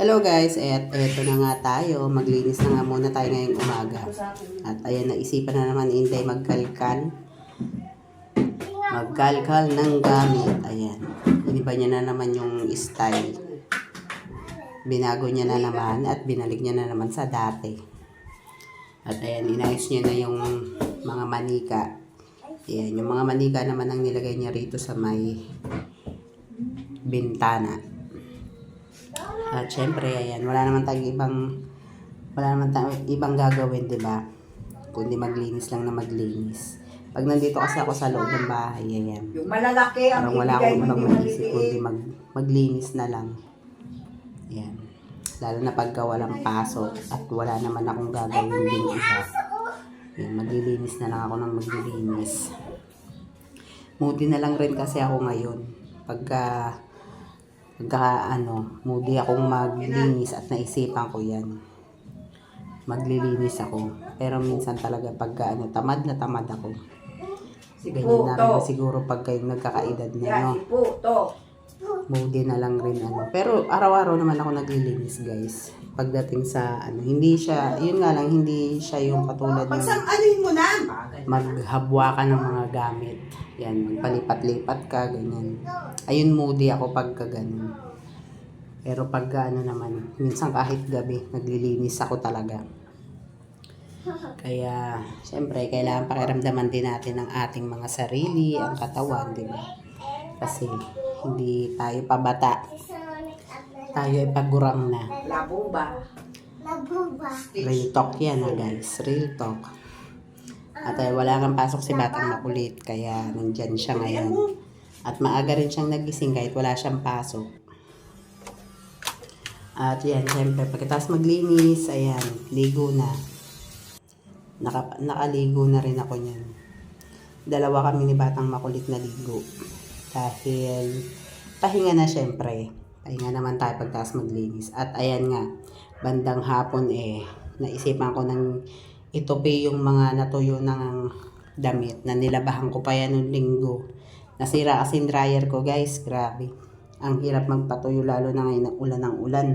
Hello guys, at eto na nga tayo. Maglinis na nga muna tayo ngayong umaga. At ayan, naisipan na naman ni Inday magkalkal. Magkalkal ng gamit. Ayan. Iniba niya na naman yung style. Binago niya na naman at binalik niya na naman sa dati. At ayan, inayos niya na yung mga manika. Ayan, yung mga manika naman ang nilagay niya rito sa may bintana. Syempre, ayan, wala naman tayong ibang wala naman tayong ibang gagawin, 'di ba? Kundi maglinis lang na maglinis. Pag nandito kasi ako sa loob ng bahay, ayan. Yung malalaki ang Parang wala akong ibang maisip kundi mag, maglinis na lang. Ayan. Lalo na pagka walang pasok at wala naman akong gagawin din iba. Ayan, maglilinis na lang ako ng maglilinis. Moody na lang rin kasi ako ngayon. Pagka pagka ano, moody akong maglinis at naisipan ko yan. Maglilinis ako. Pero minsan talaga pagka ano, tamad na tamad ako. Ganyan na rin siguro pag kayong nagkakaedad na, no? Moody na lang rin, ano. Pero araw-araw naman ako naglilinis, guys. Pagdating sa, ano, hindi siya, yun nga lang, hindi siya yung katulad ng Pagsang-anuin mo na. maghabwa ka ng mga gamit. Yan, magpalipat-lipat ka, ganyan. Ayun, moody ako pagka ganun. Pero pagka ano naman, minsan kahit gabi, naglilinis ako talaga. Kaya, syempre, kailangan pakiramdaman din natin ang ating mga sarili, ang katawan, di ba? Kasi, hindi tayo pabata. Tayo ay pagurang na. Labo ba? Real talk yan ha guys. Real talk. At ay wala kang pasok si Batang Makulit. Kaya nandyan siya ngayon. At maaga rin siyang nagising kahit wala siyang pasok. At yan, syempre, pagkatapos maglinis, ayan, ligo na. Naka, nakaligo na rin ako niyan. Dalawa kami ni Batang Makulit na ligo. Dahil, pahinga na syempre. Pahinga naman tayo pagkatapos maglinis. At ayan nga, bandang hapon eh, naisipan ko nang itupi yung mga natuyo ng damit na nilabahan ko pa yan nung linggo. Nasira kasi dryer ko guys, grabe. Ang hirap magpatuyo lalo na ngayon ng ulan ng ulan.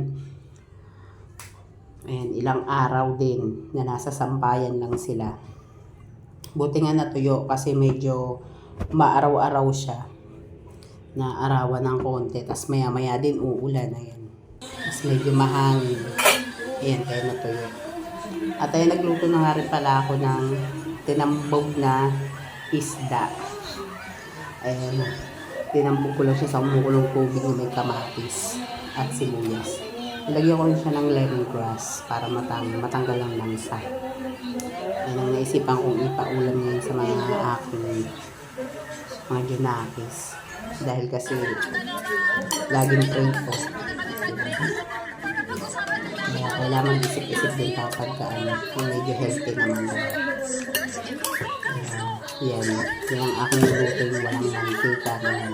Ayan, ilang araw din na nasa sampayan lang sila. Buti nga natuyo kasi medyo maaraw-araw siya na arawan ng konti. Tapos maya maya din uulan. Ayan. Tapos medyo mahangin. Ayan, kaya natuyo. At ayun, nagluto na nga rin pala ako ng tinambog na isda. Ayan. Tinambog ko lang siya sa umukulong tubig na may kamatis at sibuyas. Nilagyan ko siya ng lemongrass para matang matanggal ang lansa. Ayan ang naisipan kong ipaulam ngayon sa mga aking mga junakis. Dahil kasi laging pray ko. Kaya kailangan mag-isip-isip din tayo pagka ano, kung medyo healthy naman daw. Yan. Yan ang aking yung walang mantika naman.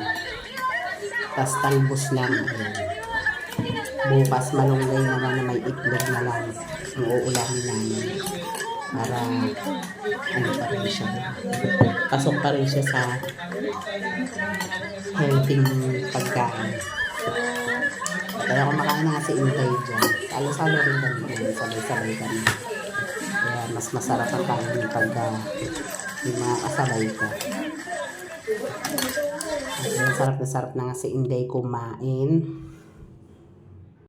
Tapos talbos lang. Ayan. Bukas malunggay naman na may itlog na lang ang uulamin namin. Para ano pa rin siya. Pasok pa rin siya sa healthy pagkain. Kaya kumakain na nga si Intay dyan. Salo-salo rin kami dyan. Sabay-sabay kami. Kaya mas masarap ang kain pagka yung mga kasabay ko. At sarap na sarap na nga si Inday kumain.